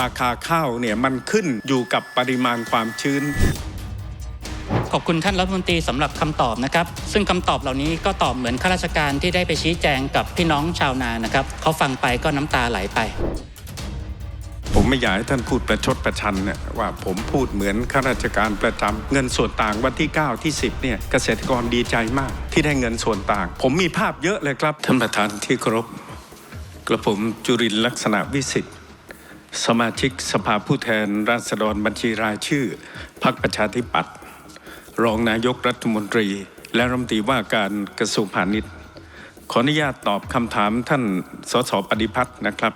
ราคาข้าวเนี่ยมันขึ้นอยู่กับปริมาณความชื้น ขอบคุณท่านรัฐมนตรีสำหรับคำตอบนะครับ ซึ่งคำตอบเหล่านี้ก็ตอบเหมือนข้าราชการที่ได้ไปชี้แจงกับพี่น้องชาวนานะครับเขาฟังไปก็น้ำตาไหลไป ผมไม่อยากให้ท่านพูดประชดประชันเนี่ยว่าผมพูดเหมือนข้าราชการประจำเงินส่วนต่างวันที่ 9 ที่ 10เนี่ยเกษตรกรดีใจมาก ที่ได้เงินส่วนต่าง ผมมีภาพเยอะเลยครับ ท่านประธานที่เคารพกระผมจุรินทร์ลักษณะวิสิทธิ์ สมาชิกสภาผู้แทนราษฎรบัญชีรายชื่อพรรคประชาธิปัตย์รองนายกรัฐมนตรี และรัฐมนตรีว่าการกระทรวงพาณิชย์ ขออนุญาตตอบคำถามท่านสสปฏิพัฒน์นะครับ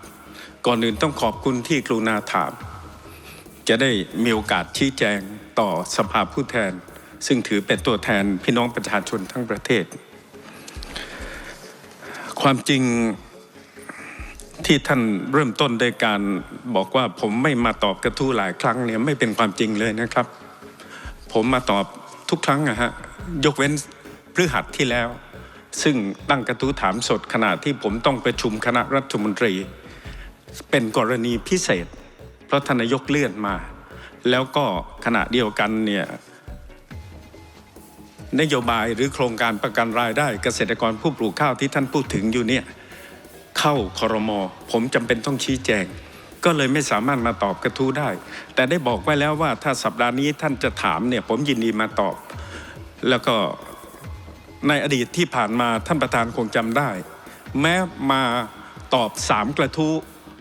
ก่อนอื่นต้องขอบคุณที่กรุณาถาม จะได้มีโอกาสชี้แจงต่อสภาผู้แทน ซึ่งถือเป็นตัวแทนพี่น้องประชาชนทั้งประเทศ ความจริง ที่ท่านเริ่มต้นด้วยการบอกว่าผมไม่มาตอบกระทู้หลายครั้งเนี่ยไม่เป็นความจริงเลยนะครับ ผมมาตอบทุกครั้งนะฮะยกเว้นพฤหัสที่แล้ว ซึ่งตั้งกระทู้ถามสดขณะที่ผมต้องประชุมคณะรัฐมนตรี เป็นกรณีพิเศษ เพราะทนายกเลื่อนมา แล้วก็ขณะเดียวกันเนี่ยนโยบายหรือโครงการประกันรายได้เกษตรกรผู้ปลูกข้าวที่ท่านพูดถึงอยู่เนี่ย เข้าคอรมอผมจำเป็นต้องชี้แจง ก็เลยไม่สามารถมาตอบกระทู้ได้ แต่ได้บอกไว้แล้วว่าถ้าสัปดาห์นี้ท่านจะถามเนี่ยผมยินดีมาตอบ แล้วก็ในอดีตที่ผ่านมาท่านประธานคงจำได้ แม้มาตอบสามกระทู้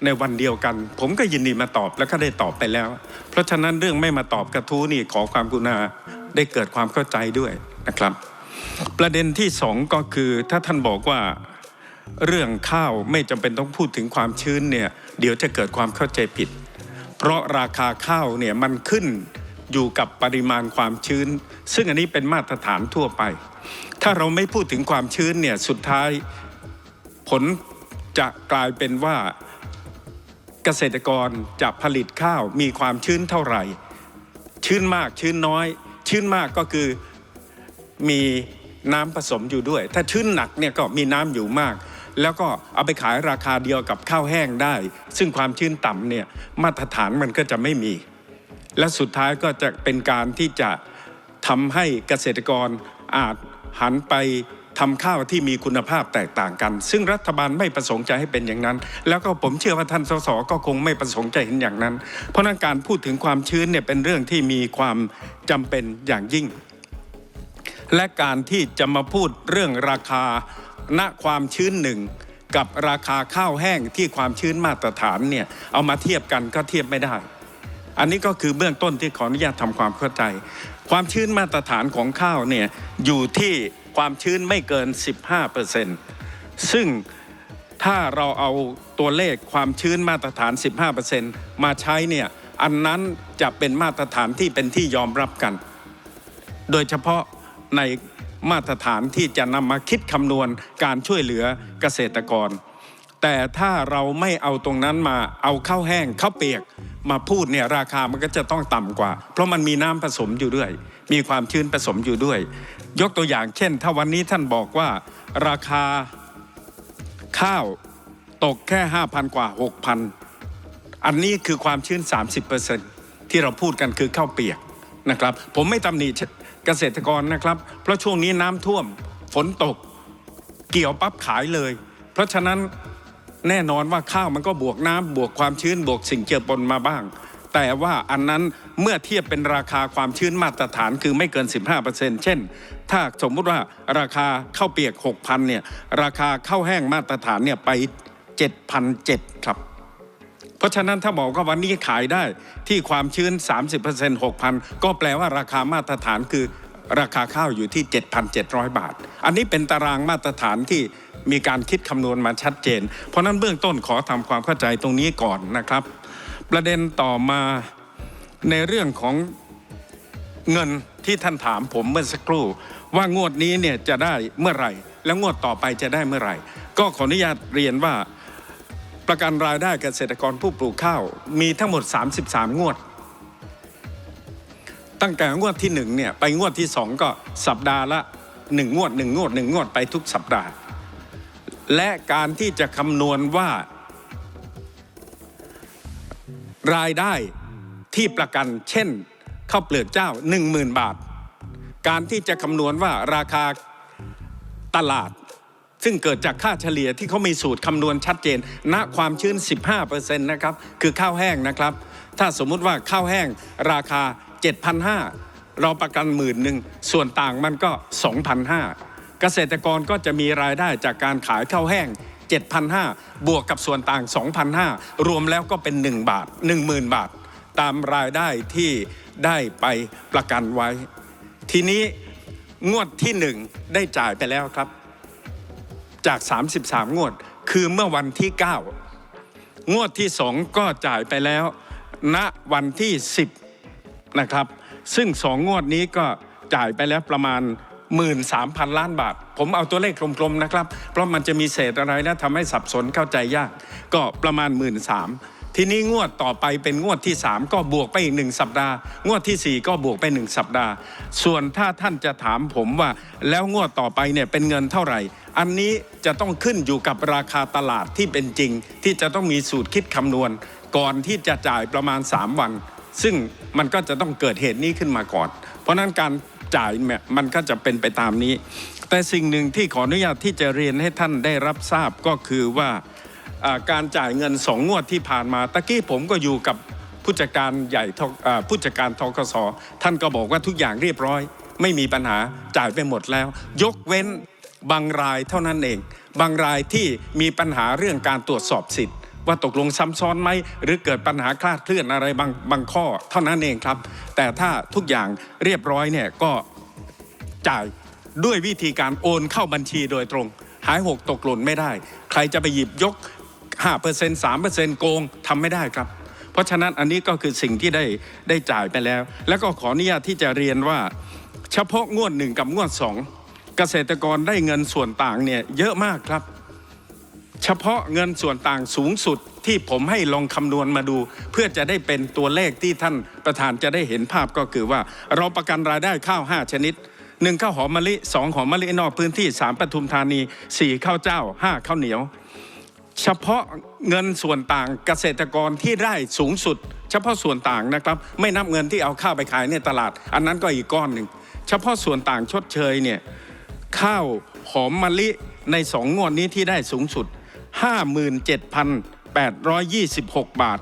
ในวันเดียวกัน ผมก็ยินดีมาตอบแล้วก็ได้ตอบไปแล้ว เพราะฉะนั้นเรื่องไม่มาตอบกระทู้นี่ขอความกรุณาได้เกิดความเข้าใจด้วยนะครับ ประเด็นที่สองก็คือถ้าท่านบอกว่า เรื่องข้าวไม่จำเป็นต้องพูดถึงความชื้นเนี่ยเดี๋ยวจะเกิดความเข้าใจผิด เพราะราคาข้าวเนี่ยมันขึ้นอยู่กับปริมาณความชื้น ซึ่งอันนี้เป็นมาตรฐานทั่วไป ถ้าเราไม่พูดถึงความชื้นเนี่ยสุดท้ายผลจะกลายเป็นว่าเกษตรกรจะผลิตข้าวมีความชื้นเท่าไหร่ ชื้นมากชื้นน้อย ชื้นมากก็คือมีน้ำผสมอยู่ด้วย ถ้าชื้นหนักเนี่ยก็มีน้ำอยู่มาก แล้วก็เอาไปขายราคาเดียวกับข้าวแห้งได้ ซึ่งความชื้นต่ำเนี่ยมาตรฐานมันก็จะไม่มี และสุดท้ายก็จะเป็นการที่จะทำให้เกษตรกรอาจหันไปทำข้าวที่มีคุณภาพแตกต่างกัน ซึ่งรัฐบาลไม่ประสงค์ใจให้เป็นอย่างนั้น แล้วก็ผมเชื่อว่าท่านสสก็คงไม่ประสงค์ใจเห็นอย่างนั้น เพราะฉะนั้นการพูดถึงความชื้นเนี่ยเป็นเรื่องที่มีความจำเป็นอย่างยิ่ง และการที่จะมาพูดเรื่องราคา ณความชื้นหนึ่งกับราคาข้าวแห้งที่ความชื้นมาตรฐานเนี่ยเอามาเทียบกันก็เทียบไม่ได้ อันนี้ก็คือเบื้องต้นที่ขออนุญาตทำความเข้าใจ ความชื้นมาตรฐานของข้าวเนี่ยอยู่ที่ความชื้นไม่เกิน 15%ซึ่งถ้าเราเอาตัวเลขความชื้นมาตรฐาน 15%มาใช้เนี่ยอันนั้นจะเป็นมาตรฐานที่เป็นที่ยอมรับกัน โดยเฉพาะใน มาตรฐานที่จะนำมาคิดคำนวณการช่วยเหลือเกษตรกร แต่ถ้าเราไม่เอาตรงนั้นมาเอาข้าวแห้งข้าวเปียกมาพูดเนี่ยราคามันก็จะต้องต่ำกว่า เพราะมันมีน้ำผสมอยู่ด้วย มีความชื้นผสมอยู่ด้วย ยกตัวอย่างเช่น ถ้าวันนี้ท่านบอกว่าราคาข้าวตกแค่ 5,000 กว่า 6,000 อันนี้คือความชื้น 30%ที่เราพูดกันคือข้าวเปียกนะครับ ผมไม่ตำหนิ เกษตรกรนะครับ เพราะช่วงนี้น้ำท่วมฝนตก เกี่ยวปั๊บขายเลย เพราะฉะนั้นแน่นอนว่าข้าวมันก็บวกน้ำบวกความชื้นบวกสิ่งเจือปนมาบ้าง แต่ว่าอันนั้นเมื่อเทียบเป็นราคาความชื้นมาตรฐานคือไม่เกิน 15%เช่น ถ้าสมมุติว่าราคาข้าวเปียก 6,000เนี่ยราคาข้าวแห้งมาตรฐานเนี่ยไป7,700ครับ เพราะฉะนั้นถ้าบอกว่าวันนี้ขายได้ที่ความชื้น 30% 6,000 ก็แปลว่าราคามาตรฐานคือราคาข้าวอยู่ที่ 7,700 บาท อันนี้เป็นตารางมาตรฐานที่มีการคิดคำนวณมาชัดเจน เพราะนั้นเบื้องต้นขอทำความเข้าใจตรงนี้ก่อนนะครับ ประเด็นต่อมาในเรื่องของเงินที่ท่านถามผมเมื่อสักครู่ ว่างวดนี้เนี่ยจะได้เมื่อไหร่ แล้วงวดต่อไปจะได้เมื่อไหร่ ก็ขออนุญาตเรียนว่า ประกันรายได้เกษตรกรผู้ปลูกข้าว มีทั้งหมด 33 งวด ตั้งแต่งวดที่หนึ่งเนี่ยไปงวดที่สองก็สัปดาห์ละหนึ่งงวดหนึ่งงวดหนึ่งงวดไปทุกสัปดาห์ และการที่จะคำนวณว่า รายได้ที่ประกัน เช่นข้าวเปลือกเจ้า 10,000 บาท การที่จะคำนวณว่าราคาตลาด ซึ่งเกิดจากค่าเฉลี่ยที่เขามีสูตรคำนวณชัดเจน ณความชื้น 15%นะครับ คือข้าวแห้งนะครับ ถ้าสมมุติว่าข้าวแห้งราคา 7,500 เราประกันหมื่นหนึ่ง ส่วนต่างมันก็ 2,500 เกษตรกรก็จะมีรายได้จากการขายข้าวแห้ง 7,500 บวกกับส่วนต่าง 2,500 รวมแล้วก็เป็น 1 บาท 10,000 บาท ตามรายได้ที่ได้ไปประกันไว้ ทีนี้งวดที่ 1 ได้จ่ายไปแล้วครับ จาก 33 งวด คือเมื่อวันที่ 9 งวดที่ 2 ก็จ่ายไปแล้ว ณวันที่ 10 นะครับ ซึ่ง 2 งวดนี้ก็จ่ายไปแล้วประมาณ 13,000 ล้านบาท ผมเอาตัวเลขกลมๆนะครับ เพราะมันจะมีเศษอะไรนะทำให้สับสนเข้าใจยาก ก็ประมาณ 13,000 ทีนี้งวดต่อไปเป็นงวดที่ 3 ก็บวกไปอีกหนึ่งสัปดาห์ งวดทีสี่ 4 ก็บวกไป 1 สัปดาห์ ส่วนถ้าท่านจะถามผมว่า แล้วงวดต่อไปเนี่ยเป็นเงินเท่าไหร่ อันนี้จะต้องขึ้นอยู่กับราคาตลาดที่เป็นจริง ที่จะต้องมีสูตรคิดคำนวณ ก่อนที่จะจ่ายประมาณ 3 วัน ซึ่งมันก็จะต้องเกิดเหตุนี้ขึ้นมาก่อน เพราะนั้นการจ่ายเนี่ยมันก็จะเป็นไปตามนี้ แต่สิ่งหนึ่งที่ขออนุญาตที่จะเรียนให้ท่านได้รับทราบก็คือว่า การจ่ายเงินสองงวดที่ผ่านมาตะกี้ผมก็อยู่กับผู้จัดการใหญ่ผู้จัดการทกสท่านก็บอกว่าทุกอย่างเรียบร้อย ไม่มีปัญหาจ่ายไปหมดแล้ว ยกเว้นบางรายเท่านั้นเอง บางรายที่มีปัญหาเรื่องการตรวจสอบสิทธิ์ ว่าตกลงซ้ำซ้อนไหมหรือเกิดปัญหาคลาดเคลื่อนอะไรบางบางข้อเท่านั้นเองครับ แต่ถ้าทุกอย่างเรียบร้อยเนี่ยก็จ่ายด้วยวิธีการโอนเข้าบัญชีโดยตรง หายหกตกหล่นไม่ได้ ใครจะไปหยิบยก 5% 3%โกงทำไม่ได้ครับ เพราะฉะนั้นอันนี้ก็คือสิ่งที่ได้ได้จ่ายไปแล้ว แล้วก็ขออนุญาตที่จะเรียนว่า เฉพาะงวดหนึ่งกับงวดสองเกษตรกรได้เงินส่วนต่างเนี่ยเยอะมากครับ เฉพาะเงินส่วนต่างสูงสุดที่ผมให้ลองคำนวณมาดู เพื่อจะได้เป็นตัวเลขที่ท่านประธานจะได้เห็นภาพก็คือว่า เราประกันรายได้ข้าว 5 ชนิด1ข้าวหอมมะลิ2หอมมะลินอกพื้นที่3ปทุมธานี4ข้าวเจ้า5ข้าวเหนียว เฉพาะเงินส่วนต่างเกษตรกรที่ได้สูงสุด เฉพาะส่วนต่างนะครับ ไม่นับเงินที่เอาข้าวไปขายในตลาด อันนั้นก็อีกก้อนหนึ่งเฉพาะส่วนต่างชดเชยเนี่ยข้าวหอมมะลิในสองงวดนี้ที่ได้สูงสุด 57,826 บาท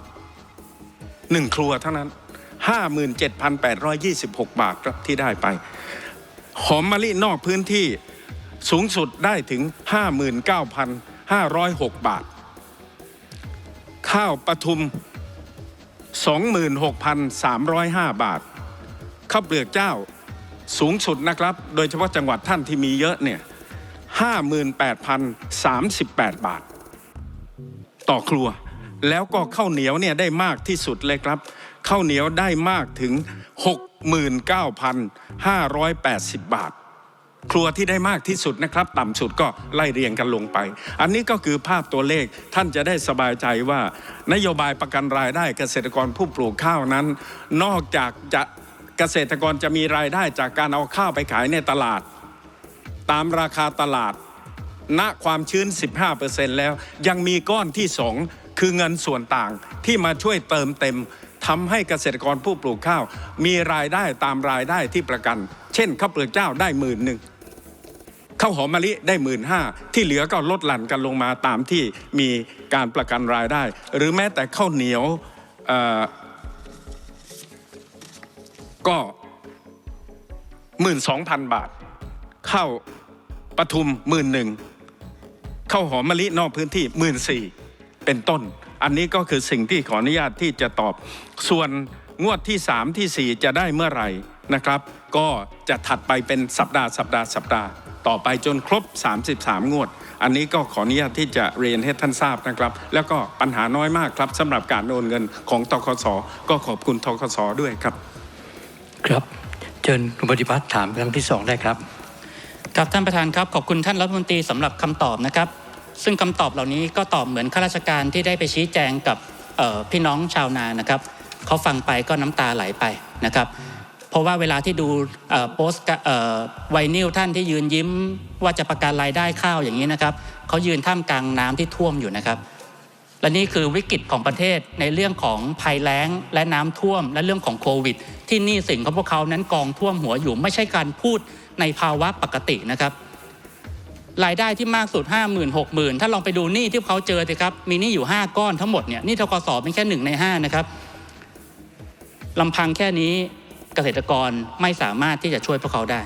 หนึ่งครัวเท่านั้น 57,826 บาทครับที่ได้ไป หอมมะลินอกพื้นที่สูงสุดได้ถึง 506 บาท ข้าวปทุม 26,305 บาท ข้าวเปลือกเจ้าสูงสุดนะครับ โดยเฉพาะจังหวัดท่านที่มีเยอะเนี่ย 58,038 บาท ต่อครัว แล้วก็ข้าวเหนียวเนี่ยได้มากที่สุดเลยครับ ข้าวเหนียวได้มากถึง 69,580 บาท ครัวที่ได้มากที่สุดนะครับ ต่ำสุดก็ไล่เรียงกันลงไป อันนี้ก็คือภาพตัวเลขท่านจะได้สบายใจว่า นโยบายประกันรายได้เกษตรกรผู้ปลูกข้าวนั้น นอกจากจะเกษตรกรจะมีรายได้จากการเอาข้าวไปขายในตลาด ตามราคาตลาด ณความชื้น 15%แล้ว ยังมีก้อนที่ 2 คือเงินส่วนต่างที่มาช่วยเติมเต็มทำให้เกษตรกรผู้ปลูกข้าว มีรายได้ตามรายได้ที่ประกัน เช่นข้าวเปลือกเจ้าได้หมื่นหนึ่ง ข้าวหอมมะลิได้หมื่นห้าที่เหลือก็ลดหลั่นกันลงมาตามที่มีการประกันรายได้ หรือแม้แต่ข้าวเหนียวก็หมื่นสองพันบาท ข้าวปทุมหมื่นหนึ่งข้าวหอมมะลินอกพื้นที่หมื่นสี่เป็นต้น อันนี้ก็คือสิ่งที่ขออนุญาตที่จะตอบ ส่วนงวดที่3ที่4จะได้เมื่อไหร่นะครับ ก็จะถัดไปเป็นสัปดาห์สัปดาห์สัปดาห์ ต่อไปจนครบ 33 งวด อันนี้ก็ขออนุญาตที่จะเรียนให้ท่านทราบนะครับ แล้วก็ปัญหาน้อยมากครับสำหรับการโอนเงินของตคสก็ขอบคุณทกสด้วยครับ ครับเชิญคุณปฏิพัฒน์ถามครั้งที่สองได้ครับครับท่านประธานครับขอบคุณท่านรัฐมนตรีสำหรับคำตอบนะครับ ซึ่งคำตอบเหล่านี้ก็ตอบเหมือนข้าราชการที่ได้ไปชี้แจงกับเอ่อพี่น้องชาวนานะครับเขาฟังไปก็น้ำตาไหลไปนะครับเพ ราะว่าเวลาที่ดูโพสต์ไวนิลท่านที่ยืนยิ้มว่าจะประกันรายได้ข้าวอย่างนี้นะครับเขายืนท่ามกลางน้ำที่ท่วมอยู่นะครับ และนี่คือวิกฤตของประเทศในเรื่องของภัยแล้งและน้ำท่วม และเรื่องของโควิด ที่นี้สินของพวกเขานั้นกองท่วมหัวอยู่ ไม่ใช่การพูดในภาวะปกตินะครับรายได้ที่มากสุด 5 0 0 0 0 6 0 0 0ถ้าลองไปดูหนี้ที่เขาเจอสิครับ มีหนี้อยู่ 5 ก้อนทั้งหมดเนี่ยหนี่ทกสเป็นแค่หนึ่งใน 5 นะครับลำพังแค่นี้ เกษตรกรไม่สามารถที่จะช่วยพวกเขาได้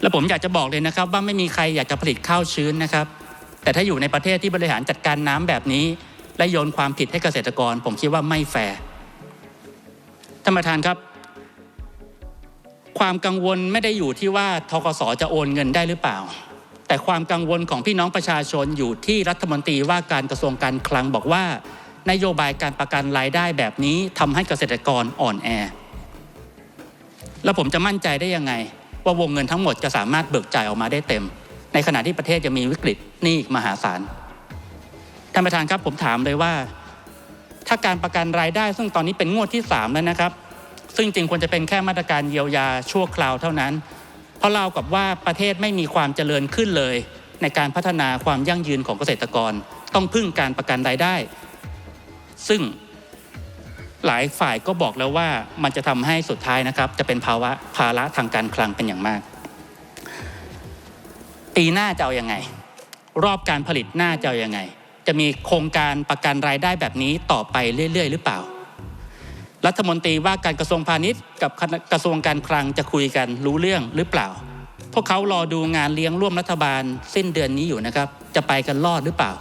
และผมอยากจะบอกเลยนะครับ ว่าไม่มีใครอยากจะผลิตข้าวชื้นนะครับ แต่ถ้าอยู่ในประเทศที่บริหารจัดการน้ำแบบนี้ และโยนความผิดให้เกษตรกร ผมคิดว่าไม่แฟร์ท่านประธานครับ ความกังวลไม่ได้อยู่ที่ว่าทกสจะโอนเงินได้หรือเปล่า แต่ความกังวลของพี่น้องประชาชนอยู่ที่รัฐมนตรีว่าการกระทรวงการคลังบอกว่านโยบายการประกันรายได้แบบนี้ทำให้เกษตรกรอ่อนแอ แล้วผมจะมั่นใจได้ยังไง ว่าวงเงินทั้งหมดจะสามารถเบิกจ่ายออกมาได้เต็ม ในขณะที่ประเทศจะมีวิกฤตหนี้มหาศาลท่านประธานครับผมถามเลยว่า ถ้าการประกันรายได้ ซึ่งตอนนี้เป็นงวดที่ 3 แล้วนะครับ ซึ่งจริงควรจะเป็นแค่มาตรการเยียวยาชั่วคราวเท่านั้น เพราะเรากับว่าประเทศไม่มีความเจริญขึ้นเลย ในการพัฒนาความยั่งยืนของเกษตรกร ต้องพึ่งการประกันรายได้ ซึ่ง หลายฝ่ายก็บอกแล้วว่ามันจะทำให้สุดท้ายนะครับ จะเป็นภาวะภาระทางการคลังเป็นอย่างมาก ปีหน้าจะเอาอยัางไง รอบการผลิตหน้าจะเอาอยัางไง จะมีโครงการประกันรายได้แบบนี้ต่อไปเรื่อย ๆ หรือเปล่า รัฐมนตรีว่าการกระทรวงพาณิชย์กับกระทรวงการคลังจะคุยกันรู้เรื่องหรือเปล่า พวกเขารอดูงานเลี้ยงร่วมรัฐบาลสิ้นเดือนนี้อยู่นะครับ จะไปกันรอดหรือเปล่า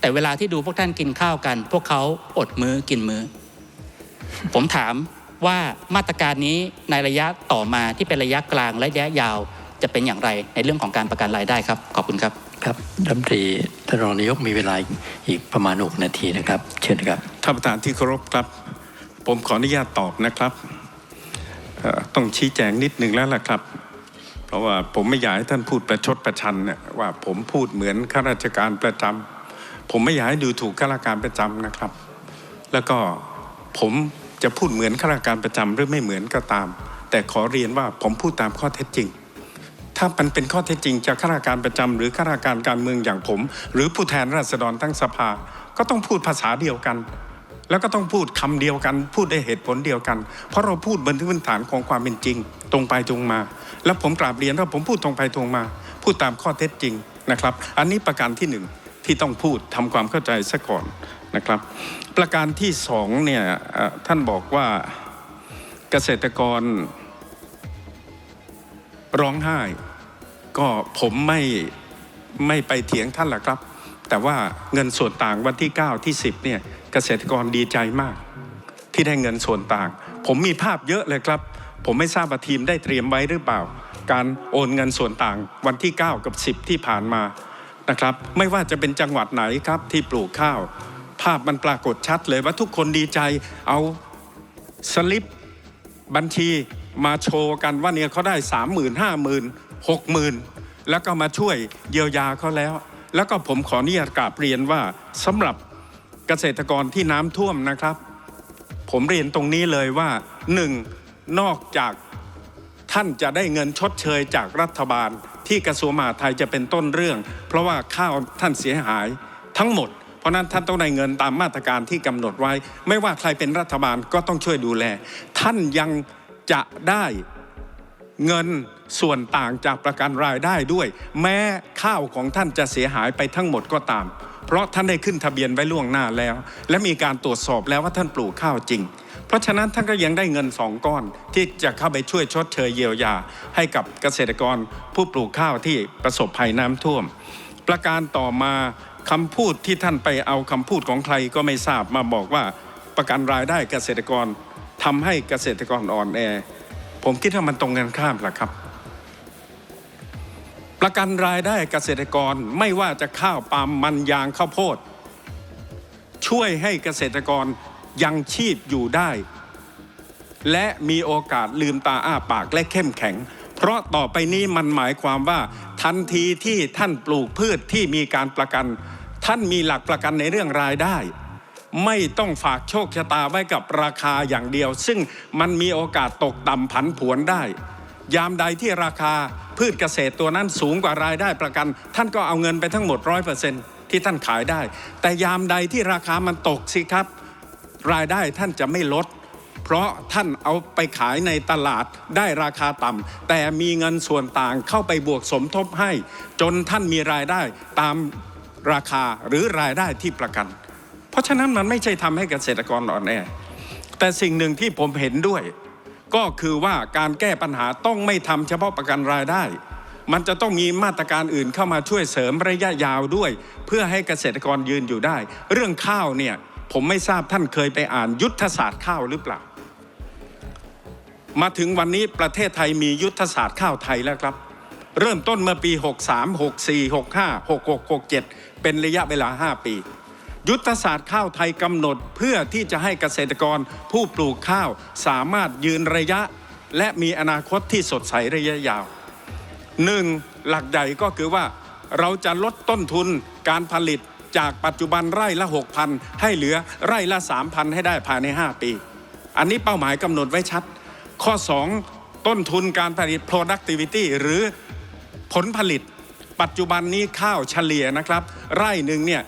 แต่เวลาที่ดูพวกท่านกินข้าวกัน พวกเขาอดมื้อกินมื้อ ผมถามว่ามาตรการนี้ในระยะต่อมาที่เป็นระยะกลางและระยะยาวจะเป็นอย่างไรในเรื่องของการประกันรายได้ครับ ขอบคุณครับครับรัฐมนตรีท่านรองนายกมีเวลาอีกประมาณ6นาทีนะครับ เชิญนะครับท่านประธานที่เคารพครับ ผมขออนุญาตตอบนะครับเอ่อต้องชี้แจงนิดหนึ่งแล้วล่ะครับ เพราะว่าผมไม่อยากให้ท่านพูดประชดประชันเนี่ยว่าผมพูดเหมือนข้าราชการประจำผมไม่อยากให้ดูถูกข้าราชการประจำนะครับ แล้วก็ผม จะพูดเหมือนข้าราชการประจำหรือไม่เหมือนก็ตาม แต่ขอเรียนว่าผมพูดตามข้อเท็จจริง ถ้ามันเป็นข้อเท็จจริงจากข้าราชการประจำหรือข้าราชการการเมืองอย่างผม หรือผู้แทนราษฎรทั้งสภา ก็ต้องพูดภาษาเดียวกัน แล้วก็ต้องพูดคำเดียวกัน พูดได้เหตุผลเดียวกัน เพราะเราพูดบนพื้นฐานของความเป็นจริง ตรงไปตรงมา แล้วผมกราบเรียนว่าผมพูดตรงไปตรงมา พูดตามข้อเท็จจริงนะครับ อันนี้ประการที่หนึ่งที่ต้องพูดทำความเข้าใจซะก่อน นะครับ ประการที่สองเนี่ยท่านบอกว่าเกษตรกรร้องไห้ ก็ผมไม่ไม่ไปเถียงท่านหรอกครับ แต่ว่าเงินส่วนต่างวันที่ 9 ที่ 10เนี่ยเกษตรกรดีใจมาก ที่ได้เงินส่วนต่าง ผมมีภาพเยอะเลยครับ ผมไม่ทราบว่าทีมได้เตรียมไว้หรือเปล่า การโอนเงินส่วนต่างวันที่ 9 กับ 10 ที่ผ่านมานะครับ ไม่ว่าจะเป็นจังหวัดไหนครับที่ปลูกข้าว ภาพมันปรากฏชัดเลยว่าทุกคนดีใจเอาสลิปบัญชีมาโชว์กันว่าเนี่ยเขาได้สามหมื่นห้าหมื่นหกหมื่นแล้วก็มาช่วยเยียวยาเขาแล้ว แล้วก็ผมขออนุญาตกราบเรียนว่าสำหรับเกษตรกรที่น้ำท่วมนะครับ ผมเรียนตรงนี้เลยว่าหนึ่งนอกจากท่านจะได้เงินชดเชยจากรัฐบาลที่กระทรวงมหาดไทยจะเป็นต้นเรื่อง เพราะว่าข้าวท่านเสียหายทั้งหมด เพราะฉะนั้นท่านต้องได้เงินตามมาตรการที่กำหนดไว้ ไม่ว่าใครเป็นรัฐบาลก็ต้องช่วยดูแล ท่านยังจะได้เงินส่วนต่างจากประกันรายได้ด้วย แม้ข้าวของท่านจะเสียหายไปทั้งหมดก็ตาม เพราะท่านได้ขึ้นทะเบียนไว้ล่วงหน้าแล้ว และมีการตรวจสอบแล้วว่าท่านปลูกข้าวจริง เพราะฉะนั้นท่านก็ยังได้เงินสองก้อน ที่จะเข้าไปช่วยชดเชยเยียวยา ให้กับเกษตรกรผู้ปลูกข้าวที่ประสบภัยน้ำท่วม ประการต่อมา คำพูดที่ท่านไปเอาคำพูดของใครก็ไม่ทราบมาบอกว่าประกันรายได้เกษตรกรทำให้เกษตรกรอ่อนแอ ผมคิดว่ามันตรงกันข้ามแหละครับ ประกันรายได้เกษตรกรไม่ว่าจะข้าวปาล์มมันยางข้าวโพด ช่วยให้เกษตรกรยังชีพอยู่ได้ และมีโอกาสลืมตาอ้าปากและเข้มแข็ง เพราะต่อไปนี้มันหมายความว่า ทันทีที่ท่านปลูกพืชที่มีการประกัน ท่านมีหลักประกันในเรื่องรายได้ ไม่ต้องฝากโชคชะตาไว้กับราคาอย่างเดียว ซึ่งมันมีโอกาสตกต่ำผันผวนได้ ยามใดที่ราคาพืชเกษตรตัวนั้นสูงกว่ารายได้ประกัน ท่านก็เอาเงินไปทั้งหมดร้อยเปอร์เซ็นต์ที่ท่านขายได้ แต่ยามใดที่ราคามันตกสิครับ รายได้ท่านจะไม่ลด เพราะท่านเอาไปขายในตลาดได้ราคาต่ำแต่มีเงินส่วนต่างเข้าไปบวกสมทบให้ จนท่านมีรายได้ตามราคาหรือรายได้ที่ประกัน เพราะฉะนั้นมันไม่ใช่ทำให้เกษตรกรอ่อนแอ แต่สิ่งหนึ่งที่ผมเห็นด้วย ก็คือว่าการแก้ปัญหาต้องไม่ทำเฉพาะประกันรายได้มันจะต้องมีมาตรการอื่นเข้ามาช่วยเสริมระยะยาวด้วย เพื่อให้เกษตรกรยืนอยู่ได้ เรื่องข้าวเนี่ย ผมไม่ทราบท่านเคยไปอ่านยุทธศาสตร์ข้าวหรือเปล่า มาถึงวันนี้ประเทศไทยมียุทธศาสตร์ข้าวไทยแล้วครับ เริ่มต้นเมื่อปี 63 64 65 66 67 เป็นระยะเวลา 5 ปี ยุทธศาสตร์ข้าวไทยกำหนดเพื่อที่จะให้เกษตรกรผู้ปลูกข้าวสามารถยืนระยะ และมีอนาคตที่สดใสระยะยาวหนึ่งหลักใหญ่ก็คือว่าเราจะลดต้นทุนการผลิตจากปัจจุบันไร่ละ 6,000 ให้เหลือไร่ละ 3,000 ให้ได้ภายใน 5 ปี อันนี้เป้าหมายกำหนดไว้ชัด ข้อ 2 ต้นทุนการผลิต productivity หรือผลผลิต ปัจจุบันนี้ข้าวเฉลี่ยนะครับ ไร่หนึ่งเนี่ย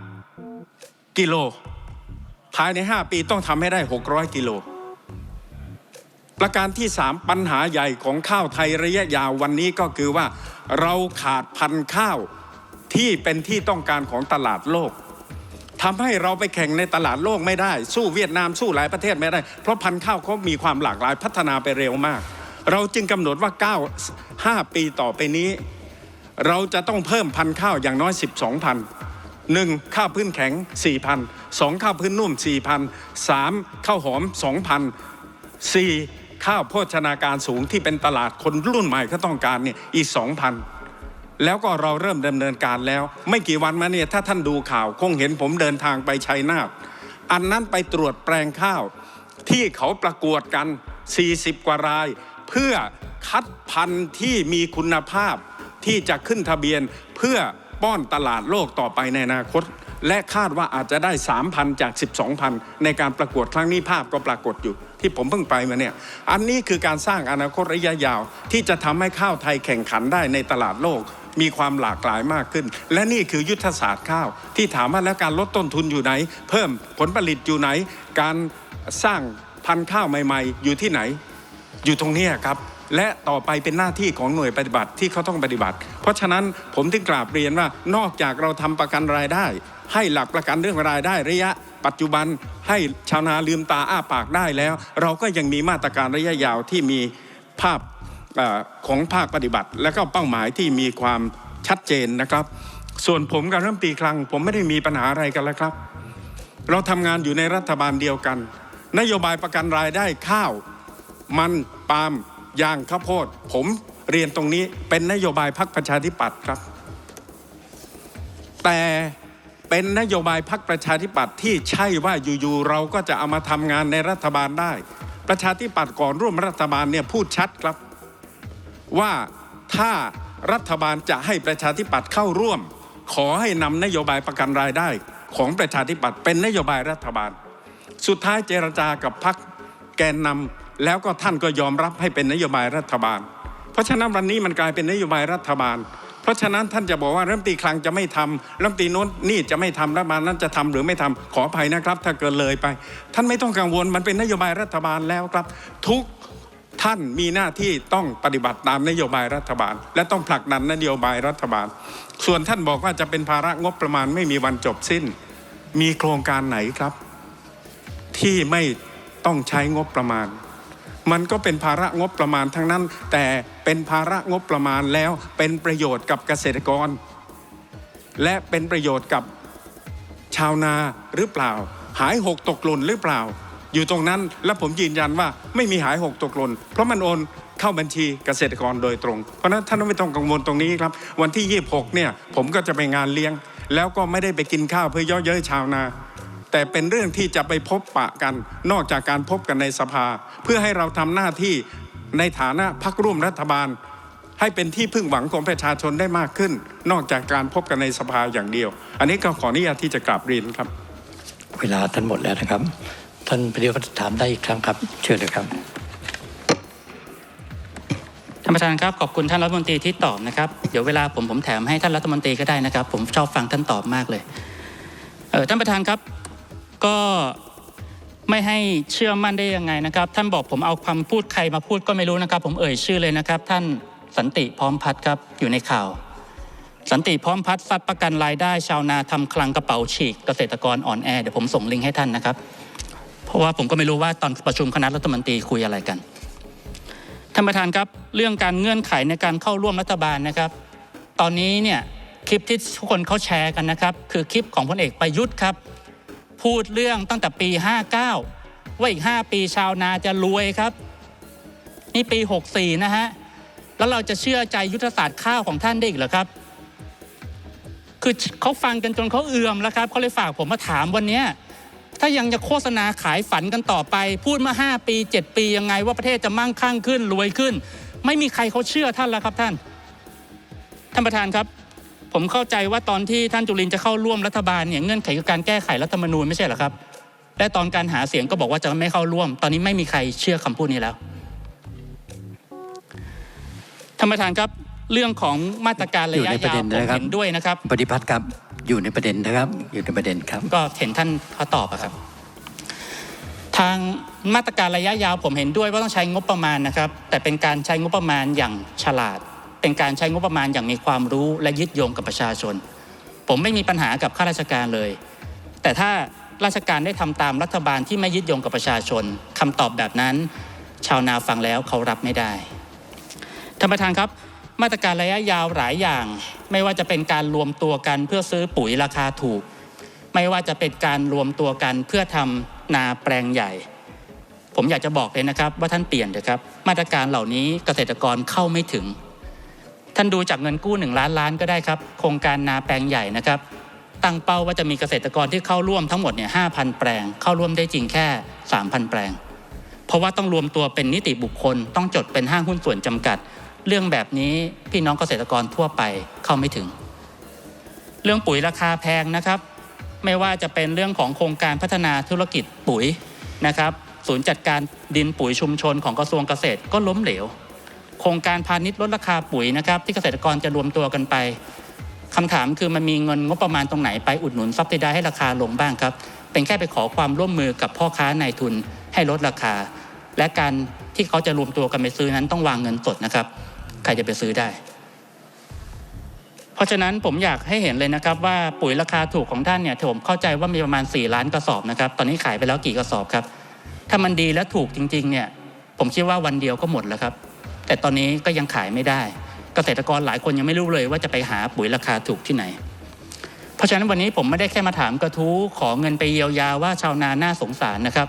465 กิโล ภายใน 5 ปีต้องทำให้ได้ 600 กิโล ประการที่ 3 ปัญหาใหญ่ของข้าวไทยระยะยาววันนี้ก็คือว่าเราขาดพันธุ์ข้าวที่เป็นที่ต้องการของตลาดโลก ทำให้เราไปแข่งในตลาดโลกไม่ได้ สู้เวียดนามสู้หลายประเทศไม่ได้ เพราะพันธุ์ข้าวเขามีความหลากหลายพัฒนาไปเร็วมาก เราจึงกำหนดว่า9 5ปีต่อไปนี้ เราจะต้องเพิ่มพันธุ์ข้าวอย่างน้อย 12พันหนึ่งข้าวพื้นแข็ง 4,000 2 ข้าวพื้นนุ่ม 4,000 3 ข้าวหอม 2,000 4. ข้าวโภชนาการสูงที่เป็นตลาดคนรุ่นใหม่เขาต้องการเนี่ยอีก 2,000 แล้วก็เราเริ่มดำเนินการแล้ว ไม่กี่วันมาเนี่ยถ้าท่านดูข่าวคงเห็นผมเดินทางไปชัยนาทอันนั้นไปตรวจแปลงข้าว ที่เขาประกวดกัน 40 กว่าราย เพื่อคัดพันธุ์ที่มีคุณภาพที่จะขึ้นทะเบียนเพื่อป้อนตลาดโลกต่อไปในอนาคต และคาดว่าอาจจะได้ 3,000 จาก 12,000 ในการประกวดครั้งนี้ภาพก็ปรากฏอยู่ ที่ผมเพิ่งไปมาเนี่ย อันนี้คือการสร้างอนาคตระยะยาว ที่จะทำให้ข้าวไทยแข่งขันได้ในตลาดโลก มีความหลากหลายมากขึ้น และนี่คือยุทธศาสตร์ข้าว ที่ถามว่าแล้วการลดต้นทุนอยู่ไหน เพิ่มผลผลิตอยู่ไหน การสร้างพันธุ์ข้าวใหม่ๆ อยู่ที่ไหน อยู่ตรงนี้ครับ และต่อไปเป็นหน้าที่ของหน่วยปฏิบัติที่เขาต้องปฏิบัติ เพราะฉะนั้นผมถึงกราบเรียนว่านอกจากเราทำประกันรายได้ ให้หลักประกันเรื่องรายได้ระยะปัจจุบันให้ชาวนาลืมตาอ้าปากได้แล้ว เราก็ยังมีมาตรการระยะยาวที่มีภาพ ของภาคปฏิบัติ และก็เป้าหมายที่มีความชัดเจนนะครับ ส่วนผมกับรัฐมนตรีคลัง ผมไม่ได้มีปัญหาอะไรกันแล้วครับ เราทำงานอยู่ในรัฐบาลเดียวกัน นโยบายประกันรายได้ข้าว มันปาล์มยางข้าวโพด ผมเรียนตรงนี้เป็นนโยบายพรรคประชาธิปัตย์ครับ แต่เป็นนโยบายพรรคประชาธิปัตย์ที่ใช่ว่าอยู่ๆเราก็จะเอามาทำงานในรัฐบาลได้ ประชาธิปัตย์ก่อนร่วมรัฐบาลเนี่ยพูดชัดครับ ว่าถ้ารัฐบาลจะให้ประชาธิปัตย์เข้าร่วม ขอให้นำนโยบายประกันรายได้ของประชาธิปัตย์เป็นนโยบายรัฐบาล สุดท้ายเจรจากับพรรคแกนนำแล้วก็ท่านก็ยอมรับให้เป็นนโยบายรัฐบาล เพราะฉะนั้นวันนี้มันกลายเป็นนโยบายรัฐบาล เพราะฉะนั้นท่านจะบอกว่ารัฐมนตรีคลังจะไม่ทำรัฐมนตรีโน้นนี่จะไม่ทำรัฐบาลนั้นจะทำหรือไม่ทำขออภัยนะครับ ถ้าเกินเลยไป ท่านไม่ต้องกังวลมันเป็นนโยบายรัฐบาลแล้วครับ ทุก ท่านมีหน้าที่ต้องปฏิบัติตามนโยบายรัฐบาล และต้องผลักดันนโยบายรัฐบาล ส่วนท่านบอกว่าจะเป็นภาระงบประมาณไม่มีวันจบสิ้น มีโครงการไหนครับ ที่ไม่ต้องใช้งบประมาณ มันก็เป็นภาระงบประมาณทั้งนั้น แต่เป็นภาระงบประมาณแล้วเป็นประโยชน์กับเกษตรกร และเป็นประโยชน์กับชาวนาหรือเปล่า หายหกตกหล่นหรือเปล่า อยู่ตรงนั้นและผมยืนยันว่าไม่มีหายหกตกหล่นเพราะมันโอนเข้าบัญชีเกษตรกรโดยตรง เพราะนั้นท่านไม่ต้องกังวลตรงนี้ครับ วันที่ 26 เนี่ยผมก็จะไปงานเลี้ยง แล้วก็ไม่ได้ไปกินข้าวเพื่อย่อเย้ยชาวนา แต่เป็นเรื่องที่จะไปพบปะกัน นอกจากการพบกันในสภา เพื่อให้เราทำหน้าที่ในฐานะพักร่วมรัฐบาล ให้เป็นที่พึ่งหวังของประชาชนได้มากขึ้น นอกจากการพบกันในสภาอย่างเดียว อันนี้ก็ขออนุญาตที่จะกราบเรียนครับ เวลาท่านหมดแล้วนะครับ ท่านประเดี๋ยวถามได้อีกครั้งครับ เชิญเลยครับท่านประธานครับขอบคุณท่านรัฐมนตรีที่ตอบนะครับเดี๋ยวเวลาผมผมแถมให้ท่านรัฐมนตรีก็ได้นะครับ ผมชอบฟังท่านตอบมากเลยเออท่านประธานครับก็ไม่ให้เชื่อมั่นได้ยังไงนะครับ ท่านบอกผมเอาคำพูดใครมาพูดก็ไม่รู้นะครับ ผมเอ่ยชื่อเลยนะครับ ท่านสันติพร้อมพัฒน์ครับอยู่ในข่าว สันติพร้อมพัฒน์ซัดประกันรายได้ ชาวนาทำคลังกระเป๋าฉีกเกษตรกรอ่อนแอเดี๋ยวผมส่งลิงก์ให้ท่านนะครับ เพราะว่าผมก็ไม่รู้ว่าตอนประชุมคณะรัฐมนตรีคุยอะไรกันท่านประธานครับเรื่องการเงื่อนไขในการเข้าร่วมรัฐบาลนะครับ ตอนนี้เนี่ยคลิปที่ทุกคนเขาแชร์กันนะครับ คือคลิปของพลเอกประยุทธ์ครับ พูดเรื่องตั้งแต่ปี 59 ว่าอีก 5 ปีชาวนาจะรวยครับ นี่ปี 64 นะฮะแล้วเราจะเชื่อใจยุทธศาสตร์ข้าวของท่านได้อีกเหรอครับ คือเขาฟังกันจนเขาเอื่อมแล้วครับเขาเลยฝากผมมาถามวันนี้ ถ้ายังจะโฆษณาขายฝันกันต่อไป พูดมา 5 ปี 7 ปียังไงว่าประเทศจะมั่งคั่งขึ้นรวยขึ้น ไม่มีใครเขาเชื่อท่านแล้วครับท่าน ท่านประธานครับ ผมเข้าใจว่าตอนที่ท่านจุลินจะเข้าร่วมรัฐบาลเนี่ยเงื่อนไขคือการแก้ไขรัฐธรรมนูญไม่ใช่เหรอครับและตอนการหาเสียงก็บอกว่าจะไม่เข้าร่วม ตอนนี้ไม่มีใครเชื่อคำพูดนี้แล้วท่านประธานครับเรื่องของมาตรการระอยู่ยะในประยาเด็วนผมนะครับเห็นด้วยนะครับปฏิพัฒน์ครับ อยู่ในประเด็นนะครับ อยู่ในประเด็นครับ ก็เห็นท่านเขาตอบอะครับ ทางมาตรการระยะยาวผมเห็นด้วยว่าต้องใช้งบประมาณนะครับ แต่เป็นการใช้งบประมาณอย่างฉลาด เป็นการใช้งบประมาณอย่างมีความรู้และยึดโยงกับประชาชน ผมไม่มีปัญหากับข้าราชการเลย แต่ถ้าราชการได้ทำตามรัฐบาลที่ไม่ยึดโยงกับประชาชนคำตอบแบบนั้น ชาวนาฟังแล้วเขารับไม่ได้ท่านประธานครับ มาตรการระยะยาวหลายอย่าง ไม่ว่าจะเป็นการรวมตัวกันเพื่อซื้อปุ๋ยราคาถูก ไม่ว่าจะเป็นการรวมตัวกันเพื่อทำนาแปลงใหญ่ ผมอยากจะบอกเลยนะครับ ว่าท่านเปลี่ยนเถอะครับ มาตรการเหล่านี้เกษตรกรเข้าไม่ถึง ท่านดูจากเงินกู้หนึ่งล้านล้านก็ได้ครับ โครงการนาแปลงใหญ่นะครับ ตั้งเป้าว่าจะมีเกษตรกรที่เข้าร่วมทั้งหมดเนี่ยห้าพันแปลง เข้าร่วมได้จริงแค่สามพันแปลง เพราะว่าต้องรวมตัวเป็นนิติบุคคล ต้องจดเป็นห้างหุ้นส่วนจำกัด เรื่องแบบนี้พี่น้องเกษตรกรทั่วไปเข้าไม่ถึง เรื่องปุ๋ยราคาแพงนะครับ ไม่ว่าจะเป็นเรื่องของโครงการพัฒนาธุรกิจปุ๋ยนะครับ ศูนย์จัดการดินปุ๋ยชุมชนของกระทรวงเกษตรก็ล้มเหลว โครงการพาณิชย์ลดราคาปุ๋ยนะครับ ที่เกษตรกรจะรวมตัวกันไปคำถามคือมันมีเงินงบประมาณตรงไหนไปอุดหนุนซับซิได้ให้ราคาลงบ้างครับ เป็นแค่ไปขอความร่วมมือกับพ่อค้านายทุนให้ลดราคา และการที่เขาจะรวมตัวกันไปซื้อนั้นต้องวางเงินสดนะครับ ใครจะไปซื้อได้ เพราะฉะนั้นผมอยากให้เห็นเลยนะครับ ว่าปุ๋ยราคาถูกของท่านเนี่ยผมเข้าใจว่ามีประมาณ 4 ล้านกระสอบนะครับ ตอนนี้ขายไปแล้วกี่กระสอบครับ ถ้ามันดีและถูกจริง ๆ เนี่ย ผมคิดว่าวันเดียวก็หมดแล้วครับ แต่ตอนนี้ก็ยังขายไม่ได้ เกษตรกรหลายคนยังไม่รู้เลยว่าจะไปหาปุ๋ยราคาถูกที่ไหน เพราะฉะนั้นวันนี้ผมไม่ได้แค่มาถามกระทู้ขอเงินไปเยียวยาว่าชาวนาน่าสงสารนะครับ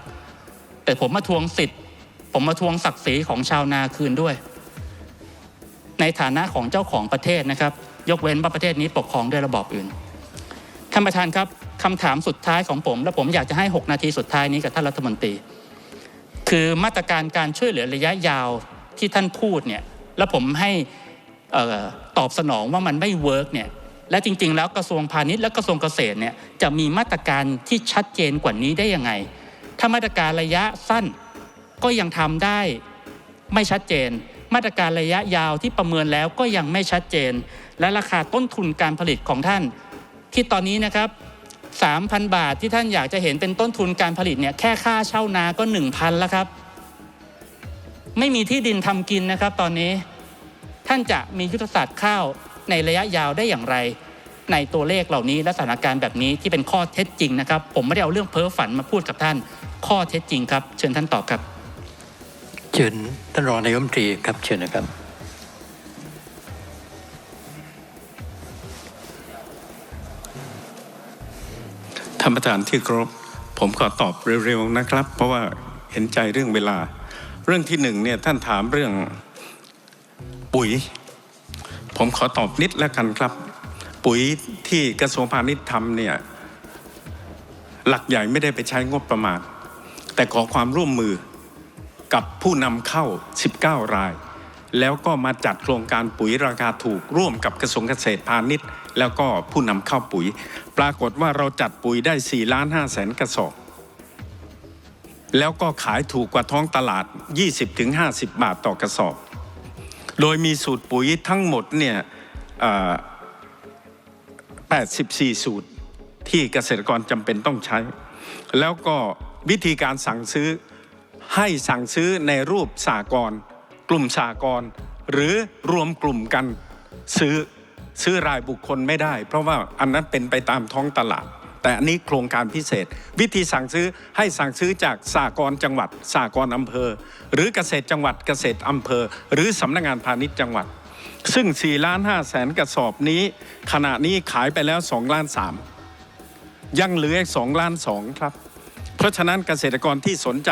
แต่ผมมาทวงสิทธิ์ ผมมาทวงศักดิ์ศรีของชาวนาคืนด้วย ในฐานะของเจ้าของประเทศนะครับ ยกเว้นว่าประเทศนี้ปกครองด้วยระบอบอื่นท่านประธานครับคำถามสุดท้ายของผม และผมอยากจะให้ 6 นาทีสุดท้ายนี้กับท่านรัฐมนตรี คือมาตรการการช่วยเหลือระยะยาวที่ท่านพูดเนี่ยแล้วผมให้ตอบสนองว่ามันไม่เวิร์กเนี่ยและจริง ๆ แล้วกระทรวงพาณิชย์และกระทรวงเกษตรเนี่ยจะมีมาตรการที่ชัดเจนกว่านี้ได้ยังไง ถ้ามาตรการระยะสั้นก็ยังทำได้ไม่ชัดเจน มาตรการระยะยาวที่ประเมินแล้วก็ยังไม่ชัดเจน และราคาต้นทุนการผลิตของท่าน ที่ตอนนี้นะครับ3,000 บาทที่ท่านอยากจะเห็นเป็นต้นทุนการผลิตเนี่ยแค่ค่าเช่านาก็ 1,000 แล้วครับ ไม่มีที่ดินทำกินนะครับตอนนี้ท่านจะมียุทธศาสตร์ข้าวในระยะยาวได้อย่างไร ในตัวเลขเหล่านี้และสถานการณ์แบบนี้ที่เป็นข้อเท็จจริงนะครับ ผมไม่ได้เอาเรื่องเพ้อฝันมาพูดกับท่าน ข้อเท็จจริงครับ เชิญท่านตอบครับ ชิญท่านรองนายกมนตรีครับเชิญนะครับ ท่านประธานที่ครพผมขอตอบเร็วๆนะครับ เพราะว่าเห็นใจเรื่องเวลา เรื่องที่หนึ่งเนี่ยท่านถามเรื่องปุ๋ย ผมขอตอบนิดแล้วกันครับ ปุ๋ยที่กระทรวงพาณิชย์ทำเนี่ยหลักใหญ่ไม่ได้ไปใช้งบประมาณ แต่ขอความร่วมมือ กับผู้นำเข้า 19 ราย แล้วก็มาจัดโครงการปุ๋ยราคาถูกร่วมกับกระทรวงเกษตรพาณิชย์ แล้วก็ผู้นำเข้าปุ๋ย ปรากฏว่าเราจัดปุ๋ยได้4ล้าน5แสนกระสอบ แล้วก็ขายถูกกว่าท้องตลาด 20-50 บาทต่อกระสอบ โดยมีสูตรปุ๋ยทั้งหมดเนี่ย84 สูตรที่เกษตรกรจำเป็นต้องใช้ แล้วก็วิธีการสั่งซื้อ ให้สั่งซื้อในรูปสากลกลุ่มสากลหรือรวมกลุ่มกันซื้อซื้อรายบุคคลไม่ได้ เพราะว่าอันนั้นเป็นไปตามท้องตลาด แต่อันนี้โครงการพิเศษ วิธีสั่งซื้อให้สั่งซื้อจากสากลจังหวัดสากลอำเภอ หรือเกษตรจังหวัดเกษตรอำเภอ หรือสำนักงานพาณิชย์จังหวัด ซึ่ง4ล้าน5แสนกระสอบนี้ ขณะนี้ขายไปแล้ว2ล้าน3ยังเหลืออีก2ล้าน2ครับ เพราะฉะนั้นเกษตรกรที่สนใจ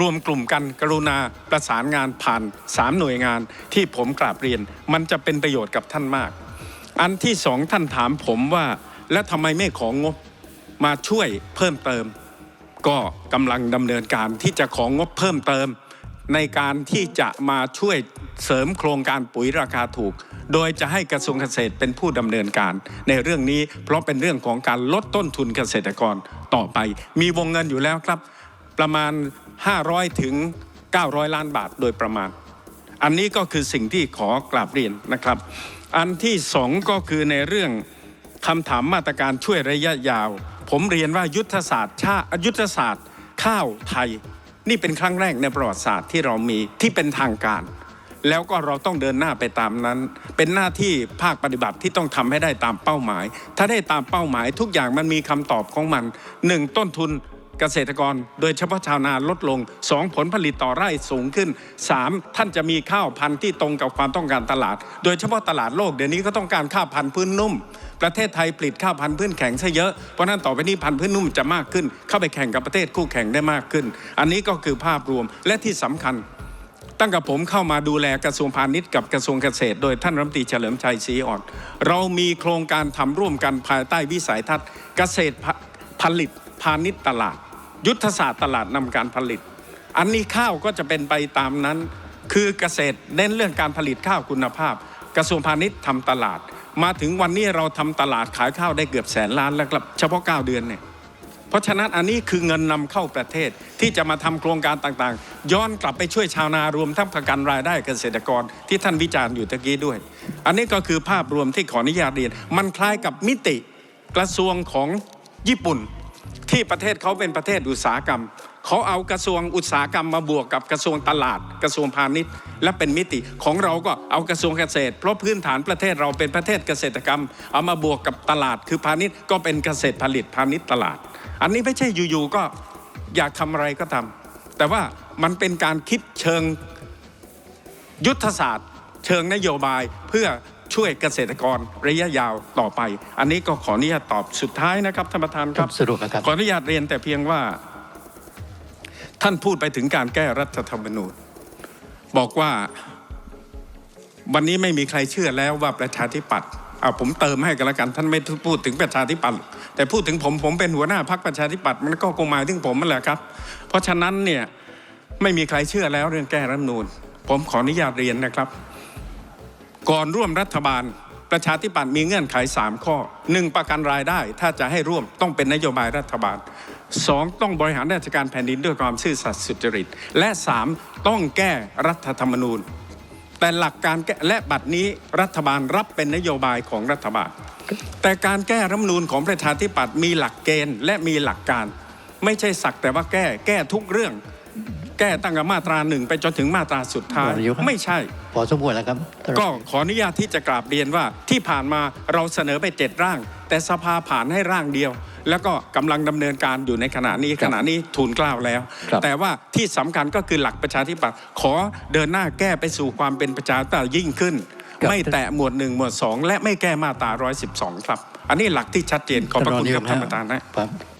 รวมกลุ่มกันกรุณาประสานงานผ่าน 3 หน่วยงานที่ผมกราบเรียน มันจะเป็นประโยชน์กับท่านมาก อันที่สองท่านถามผมว่า แล้วทำไมไม่ของงบมาช่วยเพิ่มเติม ก็กำลังดำเนินการที่จะของงบเพิ่มเติม ในการที่จะมาช่วยเสริมโครงการปุ๋ยราคาถูก โดยจะให้กระทรวงเกษตรเป็นผู้ดำเนินการ ในเรื่องนี้เพราะเป็นเรื่องของการลดต้นทุนเกษตรกรต่อไป มีวงเงินอยู่แล้วครับ ประมาณ 500 ถึง 900 ล้านบาทโดยประมาณ อันนี้ก็คือสิ่งที่ขอกราบเรียนนะครับ อันที่สองก็คือในเรื่องคำถามมาตรการช่วยระยะยาว ผมเรียนว่ายุทธศาสตร์ชายุทธศาสตร์ ข้าวไทย นี่เป็นครั้งแรกในประวัติศาสตร์ที่เรามีที่เป็นทางการ แล้วก็เราต้องเดินหน้าไปตามนั้น เป็นหน้าที่ภาคปฏิบัติที่ต้องทำให้ได้ตามเป้าหมาย ถ้าได้ตามเป้าหมายทุกอย่างมันมีคำตอบของมันหนึ่งต้นทุน เกษตรกร โดยเฉพาะชาวนาลดลง 2 ผลผลิตต่อไร่สูงขึ้น 3 ท่านจะมีข้าวพันธุ์ที่ตรงกับความต้องการตลาด โดยเฉพาะตลาดโลกเดี๋ยวนี้ก็ต้องการข้าวพันธุ์พื้นนุ่ม ประเทศไทยผลิตข้าวพันธุ์พื้นแข็งซะเยอะเพราะนั้นต่อไปนี้พันธุ์พื้นนุ่มจะมากขึ้น เข้าไปแข่งกับประเทศคู่แข่งได้มากขึ้น อันนี้ก็คือภาพรวมและที่สำคัญตั้งแต่ผมเข้ามาดูแลกระทรวงพาณิชย์กับกระทรวงเกษตร โดยท่านรัฐมนตรีเฉลิมชัยศรีอ่อน เรามีโครงการทำร่วมกันภายใต้วิสัยทัศน์เกษตรผลิตพาณิชย์ตลาด ยุทธศาสตร์ตลาดนำการผลิต อันนี้ข้าวก็จะเป็นไปตามนั้น คือเกษตรเน้นเรื่องการผลิตข้าวคุณภาพ กระทรวงพาณิชย์ทำตลาด มาถึงวันนี้เราทำตลาดขายข้าวได้เกือบแสนล้านแล้วครับเฉพาะ 9 เดือนเนี่ยเพราะฉะนั้นอันนี้คือเงินนำเข้าประเทศที่จะมาทำโครงการต่างๆ ย้อนกลับไปช่วยชาวนารวมทั้งประกันรายได้เกษตรกรที่ท่านวิจารณ์อยู่ตะกี้ด้วย อันนี้ก็คือภาพรวมที่ขออนุญาตเรียน มันคล้ายกับมิติกระทรวงของญี่ปุ่น ที่ประเทศเขาเป็นประเทศอุตสาหกรรม เขาเอากระทรวงอุตสาหกรรมมาบวกกับกระทรวงตลาด กระทรวงพาณิชย์ และเป็นมิติของเราก็เอากระทรวงเกษตร เพราะพื้นฐานประเทศเราเป็นประเทศเกษตรกรรม เอามาบวกกับตลาด คือพาณิชย์ก็เป็นเกษตรผลิตพาณิชย์ตลาด อันนี้ไม่ใช่อยู่ๆก็อยากทำอะไรก็ทำแต่ว่ามันเป็นการคิดเชิงยุทธศาสตร์ เชิงนโยบายเพื่อ ช่วยเกษตรกรระยะยาวต่อไป อันนี้ก็ขออนุญาตตอบสุดท้ายนะครับท่านประธานครับสรุปนะครับขออนุญาตเรียนแต่เพียงว่า ท่านพูดไปถึงการแก้รัฐธรรมนูญ บอกว่าวันนี้ไม่มีใครเชื่อแล้วว่าประชาธิปัตย์เอาผมเติมให้กันละกัน ท่านไม่พูดถึงประชาธิปัตย์แต่พูดถึงผมผมเป็นหัวหน้าพรรคประชาธิปัตย์มันก็คงหมายถึงผมนั่นแหละครับ เพราะฉะนั้นเนี่ยไม่มีใครเชื่อแล้วเรื่องแก้รัฐธรรมนูญ ผมขออนุญาตเรียนนะครับ ก่อนร่วมรัฐบาลประชาธิปัตย์มีเงื่อนไข 3 ข้อ 1. ประกันรายได้ถ้าจะให้ร่วมต้องเป็นนโยบายรัฐบาล 2. ต้องบริหารราชการแผ่นดินด้วยความซื่อสัตย์สุจริต และ 3. ต้องแก้รัฐธรรมนูญ แต่หลักการแก้และบัดนี้รัฐบาลรับเป็นนโยบายของรัฐบาล แต่การแก้รัฐธรรมนูญของประชาธิปัตย์มีหลักเกณฑ์และมีหลักการ ไม่ใช่สักแต่ว่าแก้แก้ทุกเรื่อง แก้ตั้งแต่มาตราหนึ่งไปจนถึงมาตราสุดท้ายนายกครับไม่ใช่ พอสมควรแล้วครับท่านก็ขออนุญาตที่จะกราบเรียนว่าที่ผ่านมาเราเสนอไปเจ็ดร่าง แต่สภาผ่านให้ร่างเดียว แล้วก็กำลังดำเนินการอยู่ในขณะนี้ขณะนี้ทูลเกล้าแล้วครับแต่ว่าที่สำคัญก็คือหลักประชาธิปัตย์ขอเดินหน้าแก้ไปสู่ความเป็นประชาธิปไตยยิ่งขึ้น ไม่แตะหมวดหนึ่งหมวดสองและไม่แก้มาตรา112 ครับ อันนี้หลักที่ชัดเจนขอบพระคุณครับท่านประธานนะครับ